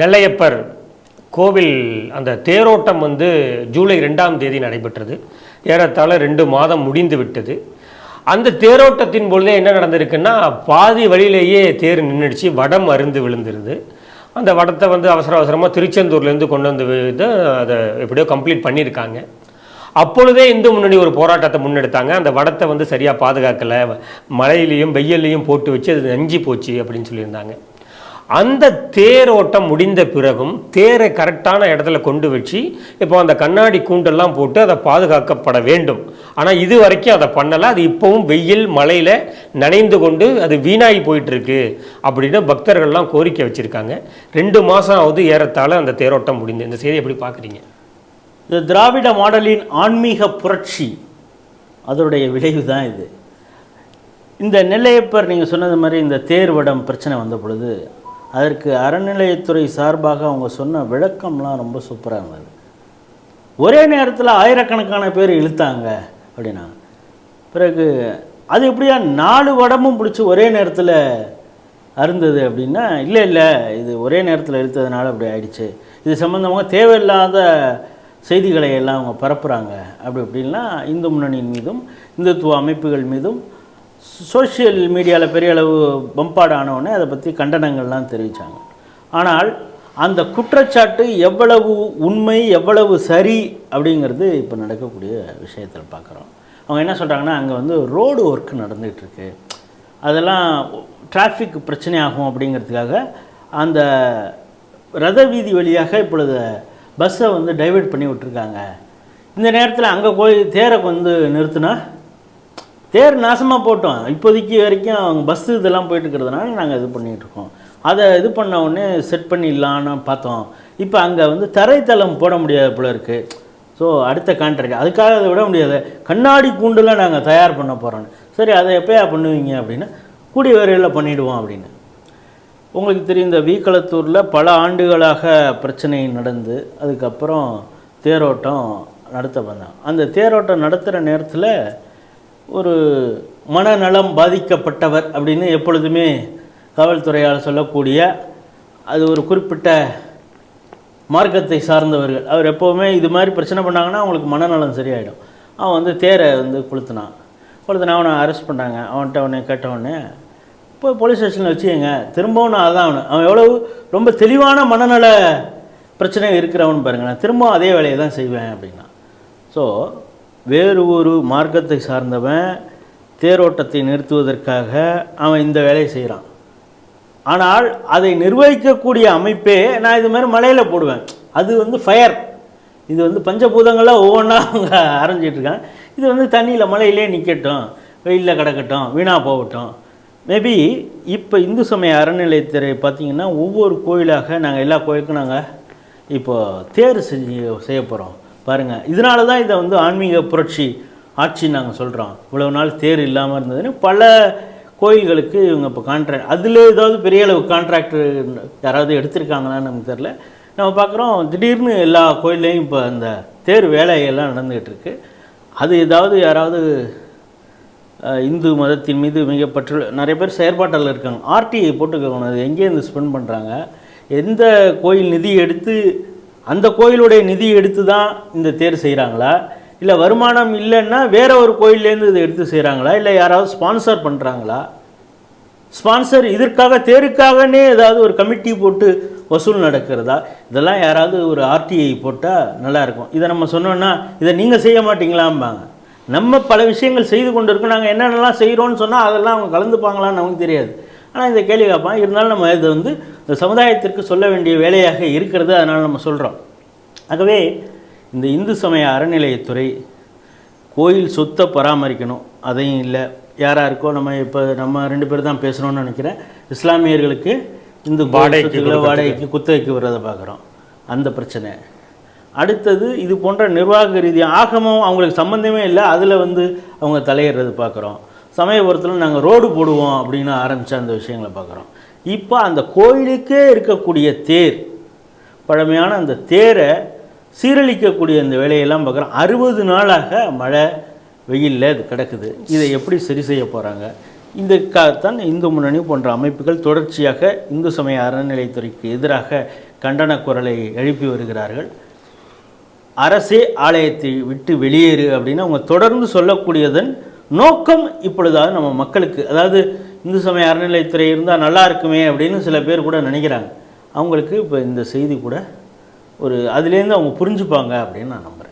நெல்லையப்பர் கோவில் அந்த தேரோட்டம் வந்து ஜூலை ரெண்டாம் தேதி நடைபெற்றது. ஏறத்தாழ ரெண்டு மாதம் முடிந்து விட்டது. அந்த தேரோட்டத்தின் பொழுதே என்ன நடந்திருக்குன்னா பாதி வழியிலேயே தேர் நின்றுடுச்சு வடம் அருந்து விழுந்துருது. அந்த வடத்தை வந்து அவசர அவசரமாக திருச்செந்தூர்லேருந்து கொண்டு வந்து அதை எப்படியோ கம்ப்ளீட் பண்ணியிருக்காங்க. அப்பொழுதே இந்து முன்னணி ஒரு போராட்டத்தை முன்னெடுத்தாங்க. அந்த வடத்தை வந்து சரியாக பாதுகாக்கலை. மழையிலையும் வெயில்லையும் போட்டு வச்சு அது நஞ்சி போச்சு அப்படின்னு சொல்லியிருந்தாங்க. அந்த தேரோட்டம் முடிந்த பிறகும் தேரை கரெக்டான இடத்துல கொண்டு வச்சு இப்போ அந்த கண்ணாடி கூண்டெல்லாம் போட்டு அதை பாதுகாக்கப்பட வேண்டும். ஆனால் இது வரைக்கும் அதை பண்ணலை. அது இப்போவும் வெயில் மழையில் நனைந்து கொண்டு அது வீணாகி போயிட்டுருக்கு அப்படின்னு பக்தர்கள்லாம் கோரிக்கை வச்சுருக்காங்க. ரெண்டு மாதம் ஆகுது ஏறத்தாழ அந்த தேரோட்டம் முடிந்து. இந்த செய்தி எப்படி பார்க்குறீங்க? இந்த திராவிட மாடலின் ஆன்மீக புரட்சி. அதனுடைய விளைவு தான் இது. இந்த நெல்லையப்பர் நீங்கள் சொன்னது மாதிரி இந்த தேர்வடம் பிரச்சனை வந்த பொழுது அதற்கு அறநிலையத்துறை சார்பாக அவங்க சொன்ன விளக்கம்லாம் ரொம்ப சூப்பராக இருந்தது. ஒரே நேரத்தில் ஆயிரக்கணக்கான பேர் இழுத்தாங்க அப்படின்னா பிறகு அது எப்படியா நாலு வடமும் பிடிச்சி ஒரே நேரத்தில் அருந்தது அப்படின்னா இல்லை இல்லை இது ஒரே நேரத்தில் இழுத்ததுனால அப்படி ஆயிடுச்சு. இது சம்மந்தமாக தேவையில்லாத செய்திகளை எல்லாம் அவங்க பரப்புகிறாங்க அப்படி அப்படின்னா இந்து முன்னணியின் மீதும் இந்துத்துவ அமைப்புகள் மீதும் சோஷியல் மீடியாவில் பெரிய அளவு பம்பாடு ஆனவுடனே அதை பற்றி கண்டனங்கள்லாம் தெரிவித்தாங்க ஆனால் அந்த குற்றச்சாட்டு எவ்வளவு உண்மை எவ்வளவு சரி அப்படிங்கிறது இப்போ நடக்கக்கூடிய விஷயத்தில் பார்க்குறோம் அவங்க என்ன சொல்கிறாங்கன்னா அங்கே வந்து ரோடு ஒர்க் நடந்துகிட்ருக்கு அதெல்லாம் டிராஃபிக் பிரச்சனை ஆகும் அப்படிங்கிறதுக்காக அந்த ரத வீதி வழியாக இப்பொழுது பஸ்ஸை வந்து டைவெர்ட் பண்ணி விட்டுருக்காங்க. இந்த நேரத்தில் அங்கே போய் தேரை வந்து நிறுத்தினா தேர் நாசமாக போட்டோம். இப்போதைக்கு வரைக்கும் அவங்க பஸ்ஸு இதெல்லாம் போயிட்டு இருக்கிறதுனால நாங்கள் இது பண்ணிகிட்டு இருக்கோம் அதை இது பண்ண உடனே செட் பண்ணிடலான்னு பார்த்தோம். இப்போ அங்கே வந்து தரைத்தளம் போட முடியாது போல இருக்குது ஸோ அடுத்த கான்ட்ராக்ட் அதுக்காக அதை விட முடியாது. கண்ணாடி கூண்டுலாம் நாங்கள் தயார் பண்ண போகிறோன்னு சரி அதை எப்போயா பண்ணுவீங்க அப்படின்னா கூடிய வரையில் பண்ணிவிடுவோம் அப்படின்னு. உங்களுக்கு தெரியும் இந்த வீக்களத்தூரில் பல ஆண்டுகளாக பிரச்சனை நடந்து அதுக்கப்புறம் தேரோட்டம் நடத்த வந்தாங்க அந்த தேரோட்டம் நடத்துகிற நேரத்தில் ஒரு மனநலம் பாதிக்கப்பட்டவர் அப்படின்னு எப்பொழுதுமே காவல்துறையால் சொல்லக்கூடிய அது ஒரு குறிப்பிட்ட மார்க்கத்தை சார்ந்தவர்கள். அவர் எப்போவுமே இது மாதிரி பிரச்சனை பண்ணாங்கன்னா அவங்களுக்கு மனநலம் சரியாயிடும். அவன் வந்து தேரை வந்து கொளுத்துனான். கொளுத்துனா அவனை அரெஸ்ட் பண்ணாங்க அவன்கிட்ட அவனை கேட்டவொடனே இப்போ போலீஸ் ஸ்டேஷனில் வச்சுக்கோங்க. திரும்பவும் நான் அதான் அவனு அவன் எவ்வளவு ரொம்ப தெளிவான மனநல பிரச்சனை இருக்கிறவன் பாருங்களேன். திரும்பவும் அதே வேலையை தான் செய்வேன் அப்படின்னா. ஸோ வேறு ஒரு மார்க்கத்தை சார்ந்தவன் தேரோட்டத்தை நிறுத்துவதற்காக அவன் இந்த வேலையை செய்கிறான். ஆனால் அதை நிர்வகிக்கக்கூடிய அமைப்பே நான் இது மாதிரி மலையில் போடுவேன். அது வந்து ஃபயர் இது வந்து பஞ்சபூதங்களாக ஒவ்வொன்றா அவங்க அரைஞ்சிட்டு இது வந்து தண்ணியில் மலையிலே நிற்கட்டும் வெயிலில் கிடக்கட்டும் வீணாக போகட்டும். மேபி இப்போ இந்து சமய அறநிலையத்துறை பார்த்திங்கன்னா ஒவ்வொரு கோயிலாக நாங்கள் எல்லா கோயிலுக்கும் நாங்கள் இப்போ தேர் செஞ்சு செய்ய போகிறோம் பாருங்கள் இதனால தான் இதை வந்து ஆன்மீக புரட்சி ஆட்சின்னு நாங்கள் சொல்கிறோம் இவ்வளவு நாள் தேர் இல்லாமல் இருந்ததுன்னு பல கோயில்களுக்கு இவங்க இப்போ கான்ட்ராக்ட் அதில் ஏதாவது பெரிய அளவு கான்ட்ராக்டர் யாராவது எடுத்திருக்காங்களான்னு நமக்கு தெரில நம்ம பார்க்குறோம் திடீர்னு எல்லா கோயில்லையும் இப்போ அந்த தேர் வேலையெல்லாம் நடந்துகிட்டு இருக்கு. அது ஏதாவது யாராவது இந்து மதத்தின் மீது மிக பற்று நிறைய பேர் செயற்பாட்டில் இருக்காங்க. ஆர்டிஐ போட்டுக்கணும் அது எங்கேருந்து ஸ்பெண்ட் பண்ணுறாங்க எந்த கோயில் நிதி எடுத்து அந்த கோயிலுடைய நிதி எடுத்து தான் இந்த தேர் செய்கிறாங்களா இல்லை வருமானம் இல்லைன்னா வேற ஒரு கோயில்லேருந்து இதை எடுத்து செய்கிறாங்களா இல்லை யாராவது ஸ்பான்சர் பண்ணுறாங்களா ஸ்பான்சர் இதற்காக தேருக்காகனே ஏதாவது ஒரு கமிட்டி போட்டு வசூல் நடக்கிறதா? இதெல்லாம் யாராவது ஒரு ஆர்டிஐ போட்டால் நல்லாயிருக்கும் இதை நம்ம சொன்னோன்னா இதை நீங்கள் செய்ய மாட்டீங்களாம்பாங்க. நம்ம பல விஷயங்கள் செய்து கொண்டு இருக்கோம் நாங்கள் என்னென்னலாம் செய்கிறோன்னு சொன்னால் அதெல்லாம் அவங்க கலந்துப்பாங்களான்னு நமக்கு தெரியாது. ஆனால் இந்த கேள்வி கேட்பான் இருந்தாலும் நம்ம இதை வந்து இந்த சமுதாயத்திற்கு சொல்ல வேண்டிய வேலையாக இருக்கிறது அதனால் நம்ம சொல்கிறோம் ஆகவே இந்த இந்து சமய அறநிலையத்துறை கோயில் சொத்தை பராமரிக்கணும். அதையும் இல்லை. யாராக இருக்கோ நம்ம இப்போ நம்ம ரெண்டு பேர் தான் பேசுகிறோம்னு நினைக்கிறேன். இஸ்லாமியர்களுக்கு இந்து வாடகைக்கு வாடகைக்கு குத்தகைக்கு வர்றதை பார்க்குறோம். அந்த பிரச்சனை. அடுத்தது இது போன்ற நிர்வாக ரீதியாக ஆகமம் அவங்களுக்கு சம்மந்தமே இல்லை. அதில் வந்து அவங்க தலையிடுறது பார்க்குறோம். சமயபுரத்தில் நாங்கள் ரோடு போடுவோம் அப்படின்னு ஆரம்பித்த அந்த விஷயங்களை பார்க்குறோம். இப்போ அந்த கோயிலுக்கே இருக்கக்கூடிய தேர் பழமையான அந்த தேரை சீரழிக்கக்கூடிய அந்த வேலையெல்லாம் பார்க்குறோம். அறுபது நாளாக மழை வெயிலில் இது கிடக்குது. இதை எப்படி சரி செய்ய போகிறாங்க இதற்காகத்தான் இந்து முன்னணி போன்ற அமைப்புகள் தொடர்ச்சியாக இந்து சமய அறநிலைத்துறைக்கு எதிராக கண்டன குரலை எழுப்பி வருகிறார்கள். அரசே ஆலயத்தை விட்டு வெளியேறு அப்படின்னு அவங்க தொடர்ந்து சொல்லக்கூடியதன் நோக்கம் இப்பொழுதாவது நம்ம மக்களுக்கு அதாவது இந்து சமய அறநிலையத்துறை இருந்தால் நல்லா இருக்குமே அப்படின்னு சில பேர் கூட நினைக்கிறாங்க. அவங்களுக்கு இப்போ இந்த செய்தி கூட ஒரு அதுலேருந்து அவங்க புரிஞ்சுப்பாங்க அப்படின்னு நான் நம்புகிறேன்